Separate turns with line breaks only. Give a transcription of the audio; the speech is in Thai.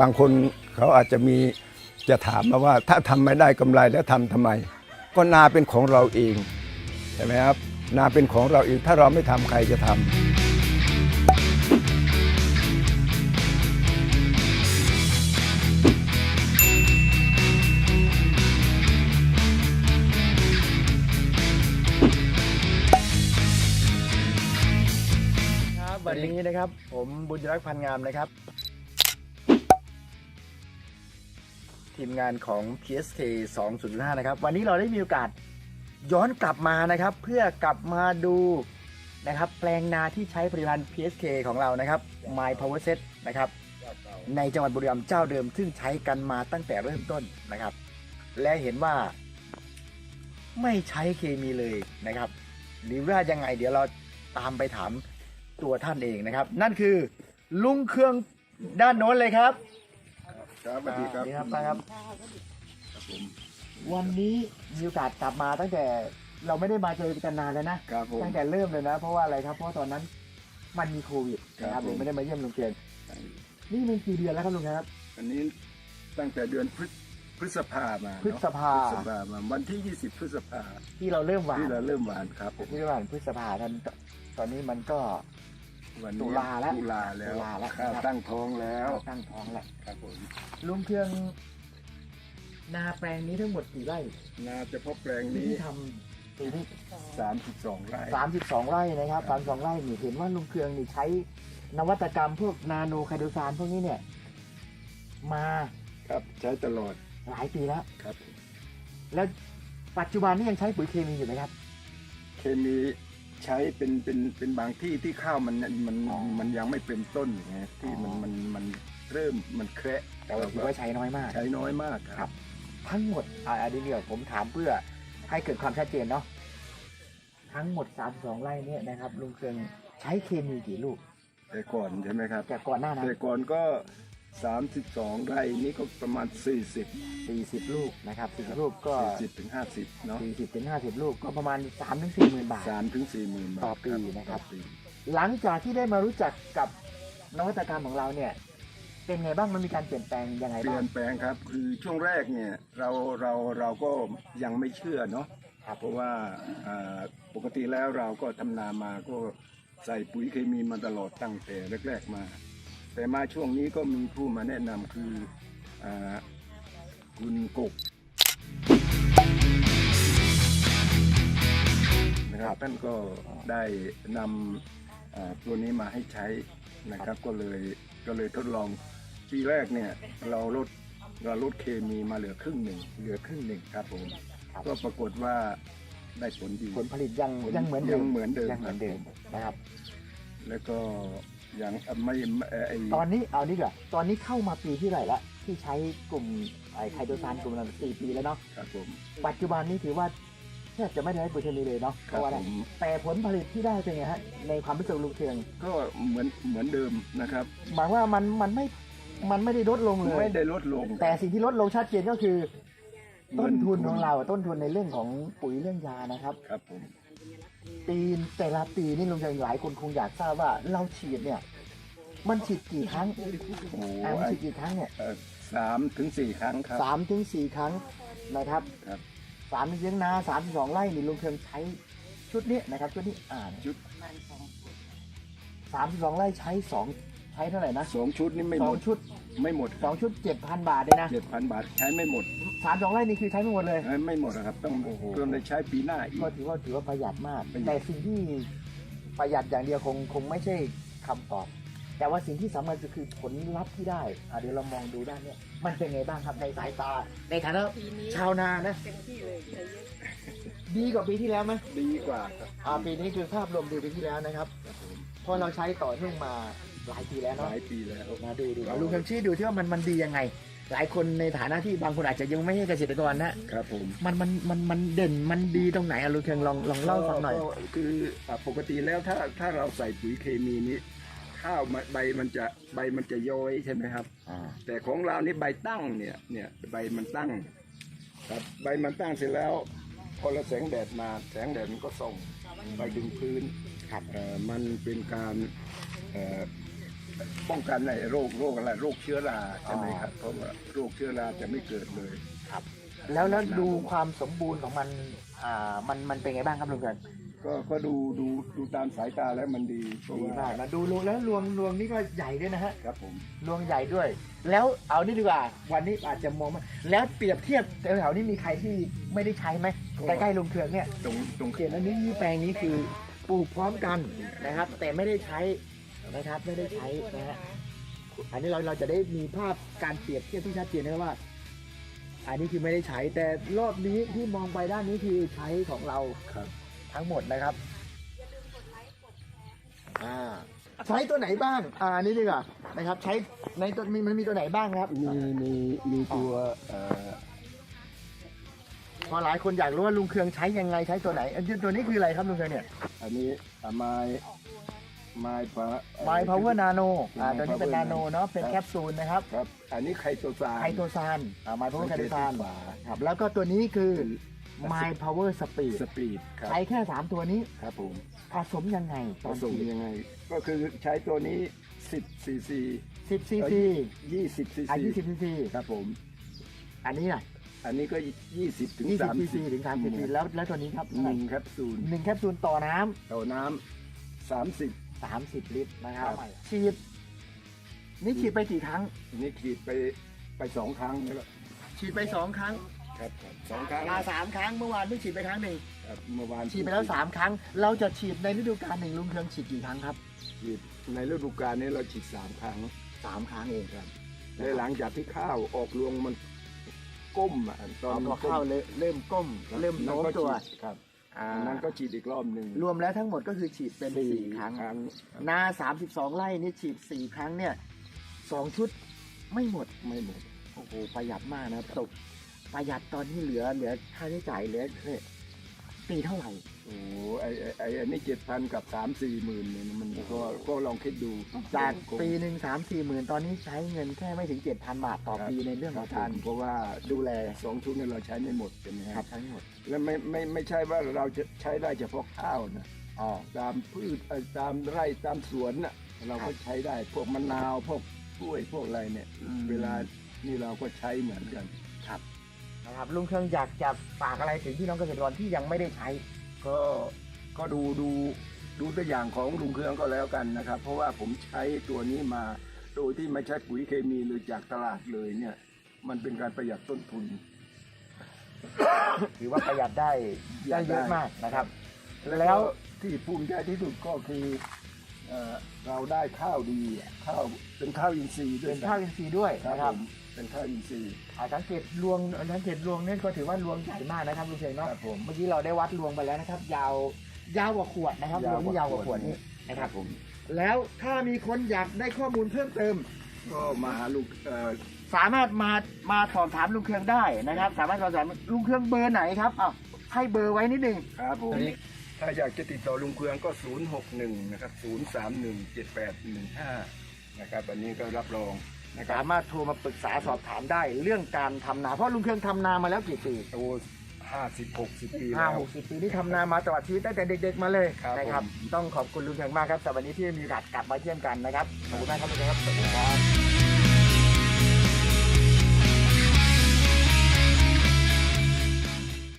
บางคนเขาอาจจะมีจะถามมาว่าถ้าทำไม่ได้กำไรแล้วทำทำไม ก็นาเป็นของเราเองใช่ไหมครับนาเป็นของเราเองถ้าเราไม่ทำใครจะทำ
ครับวันนี้นะครับผมบุญรักษ์พันงามนะครับ ทีมงานของ PSK 205นะครับ วันนี้เราได้มีโอกาสย้อนกลับมานะครับ เพื่อกลับมาดูนะครับ แปลงนาที่ใช้ผลิตภัณฑ์ PSK ของเรานะครับ My Power Set นะครับ ในจังหวัดบุรีรัมย์เจ้าเดิม ซึ่งใช้กันมาตั้งแต่เริ่มต้นนะครับ และเห็นว่า ไม่ใช้เคมีเลยนะครับหรือว่ายังไง เดี๋ยวเราตามไปถามตัวท่านเองนะครับ นั่นคือลุงเครื่องด้านโน้นเลยครับ
ครับสวัสดีครับ
สวัสดีครับป้าครับวันนี้มีโอกาสกลับมาตั้งแต่เราไม่ได้มาเจอกันนานแล้วนะ ครับ
ผม
ตั้งแต่เริ่มเลยนะ เพราะว่าอะไรครับ เพราะว่าตอนนั้นมันมีโควิดนะค
ครั
รับบ
ผม
เลยไม่ได้มาเยี่ยมลุงเกียงนี่มันกี่เดือนแล้วครับลุงครับ
อันนี้ตั้งแต่เดือนพฤษพฤษภามา
พฤษภา
พฤษภามาวันที่ 20 พฤษภา
ที่เราเริ่มหวาน
ที่เราเริ่มหวานครับผม
ที่เราหวานพฤษภาท่านตอนนี้มันก็
วัน
ตุ
นี้
ลาแล้ว
ตุลาแล้ว
ตุลาแล้ว
ข้าว
ครับ
ตั้งท้องแล้ว
ตั้งท้องแล้ว
ครับผม
ลุงเครื่องนาแปลงนี้ทั้งหมดกี่ไร่
นาเฉพาะแปลง
ที่
นี้
ทำปีนี้
32ไร่
สามสิบสองไร่นะครับสามสองไร่นี่เห็นว่าลุงเครืองนี่ใช้นวัตกรรมพวกนาโนไคโดซานพวกนี้เนี่ย มา
ครับใช้ตลอด
หลายปีแล้ว
ครับ
แล้วปัจจุบันนี้ยังใช้ปุ๋ยเคมีอยู่ไหมครับ
เคมี ใช้เป็นเป็นเป็นบางที่ที่ข้าวมันมัน
อ๋อ
มันยังไม่เป็นต้นไงที่มัน
อ๋อ
มันมันเริ่มมันแคระ
แต่ว่าถือว่าใช้น้อยมาก
ใช้น้อยมากค
ครั
รับ
บ ทั้งหมดอ่าอันนี้เดี๋ยวผมถามเพื่อให้เกิดความชัดเจนเนาะทั้งหมด 32 ไร่เนี่ยนะครับลุงเครืองใช้เคมีกี่ลูก
แต่ก่อนใช่ไหมครับ
จากก่อนหน้านั้น
แต่ก่อนก็ 32 ไร่นี่ก็ประมาณ 40
40 ลูกนะครับ40ลูกก็
40ถึง50 เนาะ
40ถึง50 ลูกก็ประมาณ 3 ถึง 4 หมื่นบาท
3 ถึง 4 หมื่นบาท
ต่อปีนะครับ
ต่อปี
หลังจากที่ได้มารู้จักกับนวัตกรรมของเราเนี่ย เป็นไงบ้าง มันมีการเปลี่ยนแปลงยังไง
เปลี่
บ้ายง
นแปลงครับ คือช่วงแรกเนี่ยเราเราเราก็ยังไม่เชื่อเนาะ
ครับ
เพราะว่าอ่าปกติแล้วเราก็ทำนามาก็ใส่ปุ๋ยเคมีมาตลอดตั้งแต่แรก ๆมา แต่มาช่วงนี้ก็มีผู้มาแนะนำคืออาคุณกบนะครับท่านก็ได้นำอ่าตัวนี้มาให้ใช้นะครับ ก็เลยก็เลยทดลองปีแรกเนี่ยเราลดเราลดเคมีมาเหลือครึ่งหนึ่งเหลือครึ่งหนึ่งครับผม
ครับ
ก็ปรากฏว่าได้ผลดี
ผลผลิตยังยังเหมือนเดิม
ยังเหมือนเดิม
ยังเหมือนเดิมนะครับ
แล้วก็ ยังไม่ไม่เอ่อไอ
ตอนนี้เอานี่ก่อนตอนนี้เข้ามาปีที่ไหนละที่ใช้กลุ่มไอ้ไคโตซานกลุ่มนั้นสี่ปีแล้วเนาะ
ครับผม
ปัจจุบันนี้ถือว่าแทบจะไม่ได้ใช้ปุ๋ยเคมีเลยเนาะเพ
ครับ
ราะว่าอะไร
ผม
แต่ผลผลิตที่ได้เป็นไงฮะในความรู้สึกลุงเทือง
ก็เหมือนเหมือนเดิมนะครับ
หมายว่ามันมันไม่มันไม่ได้ลดลงเลย
ไม่ได้ลดลง
แต่สิ่งที่ลดลงชัดเจนก็คือ
เงิ
ต้น
นทุ
ทุ
น
นของเราต้นทุนในเรื่องของปุ๋ยเรื่องยานะครับ
ครับผม
ปีแต่ละปีนี่ลุงเจงหลายคนคงอยากทราบว่าเราฉีดเนี่ย มันฉีดกี่ครั้ง
โอ้โห
อ่ามันฉีดกี่ครั้งเนี่ย
เอ่อสามถึงสี่ครั้งครับ
สามถึงสี่ครั้งนะครับ
ครับ
สามเลี้ยงนาสามสองไร่นี่ลุงเทิงใช้ชุดนี้นะครับชุดนี้อ่าน
ชุด
สามสองไร่ใช้สองใช้เท่าไหร่นะ
สองชุดนี่ไม่
ส
ห
อ
ม
ง
ด
ชุด
ไม่หมด
สองชุดเจ็ดพันบาทเลยนะ
เจ็ดพันบาทใช้ไม่หมด
สามสองไร่นี่คือใช้ไม่หมดเลย
เอ้ยไม่หมดนะครับ ต้อง
โอ้โห
ต้องได้ใช้ปีหน้าอีก
ก็ถือว่าถือว่าประหยัดมาก
ประหยัด
แต่สิ่งที่ประหยัดอย่างเดียวคงคงไม่ใช่คำตอบ แต่ว่าสิ่งที่สำคัญก็คือผลลัพธ์ที่ได้อะเดี๋ยวเรามองดูด้านเนี้ยมันเป็นไงบ้างครับในสายตา ในฐานะ
ปีนี้
ชาวนานะ
เต็มที่เลยใช้เยอะ
ดีกว่าปีที่แล้วไหม
ดีกว่าครับ
อ่าปีนี้คือภาพรวมดีปีที่แล้วนะครับ
ครับผม
เพราะเราใช้ต่อเนื่องมา หลายปีแล้ว
ห
เนาะ
ลายปีแล้ว
มาดูดูลุงคำชี้ดูที่ว่ามันมันดียังไง หลายคนในฐานะที่บางคนอาจจะยังไม่ใช่เกษตรกรนะ ครับ
ผม
มันมันมันมันเด่นมันดีตรงไหนอะลุงเคียงลองลองเล่าให้ฟังหน่อย
ก็คืออะปกติแล้วถ้าถ้าเราใส่ปุ๋ยเคมีนี้ ข้าวมันใบมันจะใบมันจะย้อยใช่ไหมครับ
อ่า
แต่ของเรานี่ใบตั้งเนี่ยเนี่ยใบมันตั้งครับใบมันตั้งเสร็จแล้ว พอเราแสงแดดมาแสงแดดมันก็ส่องไปถึงพื้น
ครับ
เอ่อมันเป็นการเอ่อ ป้องกันไอ้โรคโรคอะไรโรคเชื้อราใช่ไหมครับ เพราะว่าโรคเชื้อราจะไม่เกิดเลย
แล้วแล้วดูความสมบูรณ์ของมันอ่ามันมันเป็นไงบ้างครับลุงเกิน
ก็ก็ดูดูดูตามสายตาแล้วมันดีเพราะ
ดี
ว่
มากนะดูรวงแล้วรวงรวงนี่ก็ใหญ่ด้วยนะฮะ
ครับผม
รวงใหญ่ด้วย แล้วเอานี่ดีกว่า วันนี้อาจจะมองมาแล้วเปรียบเทียบแถวๆนี้มีใครที่ไม่ได้ใช้ไหมใกล้ๆลุงเคืองเนี่ย
ตรงตรง
เขียนอันนี้นี่แปลงนี้คือปลูกพร้อมกันนะครับ แต่ไม่ได้ใช้ นะครับไม่ได้ใช้นะฮะอันนี้เราเราจะได้มีภาพการเปรียบเทียบที่ชัดเจนนะครับว่า อันนี้คือไม่ได้ใช้แต่รอบนี้ที่มองไปด้านนี้คือใช้ของเรา
ครับ
ทั้งหมดนะครับอ่าใช้ตัวไหนบ้าง อ่าอันนี้ดีกว่านะครับ ใช้ในตัวมีมันมีตัวไหนบ้างครับ
มีมีมีตัวเอ่อ
พอหลายคนอยากรู้ว่าลุงเคืองใช้ยังไงใช้ตัวไหนอันนี้ตัวนี้คืออะไรครับลุงเคืองเนี่ย
อันนี้ไม้ ไม้พะ
ไมพาวเวอร์นาโนอ่า
My
ตัวนี้เป็น
Power
นาโนเนาะเป็น
ครับ
แคปซูลนะครับ
ครับ อันนี้ไคโตซาน
ไคโตซานอ่าไมพาวเวอร์ไคโตซาน
ฝา
ครับแล้วก็ตัวนี้คือ My Power Speed
สปีดครับ
ใช้แค่ 3 ตัวนี้
ครับผม
ผสมยังไง
ผสมยังไง ก็คือใช้ตัวนี้ 10 ซีซี
10ซีซี
20ซี
อะ
ซี
20ซีซี
ครับผม
อันนี้น่ะ
อันนี้ก็ 20ถึง
20ซีซี
30
ถึง30ซีซีแล้วแล้วตัวนี้ครับ
หนึ่งแคปซูล
หนึ่งแคปซูลต่อน้ำ
ต่อน้ำ30
30 ลิตรนะครับ
ครับ
ฉีด นี่ฉีดไปกี่ครั้ง
อันนี้ขีดไปไปสองครั้งแล้ว
ฉีดไป2ครั้ง
ครับครับสองครั้ง
มาสามครั้ง เมื่อวานเพิ่งฉีดไปครั้งหนึ่ง
ครับเมื่อวาน
ฉีดไปแล้ว3ครั้ง เราจะฉีดในฤดูกาลหนึ่งลุงเคืองฉีดกี่ครั้งครับ
ฉีดในฤดูกาลนี้เราฉีดสามครั้ง
3ครั้งเองครับ
ในหลังจากที่ข้าวออกรวงมันก้มอะต
ต
อ
อนน
มัน
พอ
ก้
เข้ามเริ่มเริ่มก้ม เริ่มโน้มตัว
นั้นก็ฉีดครับ
อ่า
อันนั้นก็ฉีดอีกรอบหนึ่ง
รวมแล้วทั้งหมดก็คือฉีดเป็น4ครั้ง
ครั้ง
นา32ไร่นี่ฉีด4ครั้งเนี่ย2ชุดไม่หมด
ไม่หมด
โอ้โหประหยัดมากนะครับตกประหยัดตอนนี้เหลือเหลือค่าใช้จ่ายเหลือเนี่ยปีเท่าไหร่
โอ้โหไอไอ้ไออันนี้เจ็ดพันกับสามสี่หมื่นเนี่ยมันก็ก็ลองคิดดู
จาก
คง
ปีหนึ่งสามสี่หมื่นตอนนี้ใช้เงินแค่ไม่ถึงเจ็ดพันบาทต่อ
ครับ
ปีในเรื่อง
ค
ข
รั
อบงการ
ผมเพราะว่า
ดูแล
สองชุดเนี่ยเราใช้ไม่หมดใช่ไหม
ค
ค
รั
รั
บบทั้งหมด
และไม่ไม่ไม่ใช่ว่าเราจะใช้ได้เฉพาะข้าวนะ
อ๋อ
ตามพืชเอ่อตามไร่ตามสวนน่ะเรา
ครั
ก็
บ
ใช้ได้พวกมะนาวพวกกล้วยพวกอะไรเนี่ย
อืม
เวลานี่เราก็ใช้เหมือนกัน
นะครับลุงเครื่องอยากจะฝากอะไรถึงพี่น้องเกษตรกรที่ยังไม่ได้ใช้
ก็ก็ดูดูดูตัวอย่างของลุงเครืองก็แล้วกันนะครับ เพราะว่าผมใช้ตัวนี้มาโดยที่ไม่ใช้ปุ๋ยเคมีหรือจากตลาดเลยเนี่ย มันเป็นการประหยัดต้นทุน
ถือว่าประหยัดได้ได้เยอะมากนะครับ
แล้
แล้วว
ที่ภูมิใจที่สุดก็คือเอ่อเราได้ข้าวดีอะข้าวเป็นข้าวอินทรีย์ด้ว
เป็
ย
นข้าวอินทรีย์ด้วย
ครับ
นะค
ผ
รับ
ม เป็นข้าวอินทรีย์
อ่าสังเกตรวงสังเกตรวงนี่ก็ถือว่ารวงใหญ่มากนะครับลุงเชงเนาะ
ครับผม
เมื่อกี้เราได้วัดรวงไปแล้วนะครับ ยาวยาวกว่าขวดนะครับรวงนี่ยาวกว่าขวดนี่นะครับ
ผม
แล้วถ้ามีคนอยากได้ข้อมูลเพิ่มเติม
ก็มาหาลูกเอ่อ
สามารถมามาสอบถามลุงเครืองได้นะครับ สามารถสอบถามลุงเครืองเบอร์ไหนครับอ้าวให้เบอร์ไว้นิดนึง
ครับผมถ้าอยากจะติดต่อลุงเครืองก็ 061 นะครับ 031 7815 นะครับ อันนี้ก็รับรองนะครับ
สามารถโทรมาปรึกษาสอบถามได้เรื่องการทำนา เพราะลุงเครืองทำนามาแล้วกี่ปี
โอ้ห้าสิบหกสิบปี
ห้า
แล้ว
หกสิบปีที่ทำนามาตลอดชีวิตตั้งแต่เด็ก ๆ มาเลย
ครับ
นะครับ
ผม
ต้องขอบคุณลุงเครืองมากครับสำหรับวันนี้ที่มีโอกาสกลับมาเยี่ยมกันนะครับขอบคุณมากครับลุงเครืองครับสวัสดีครับ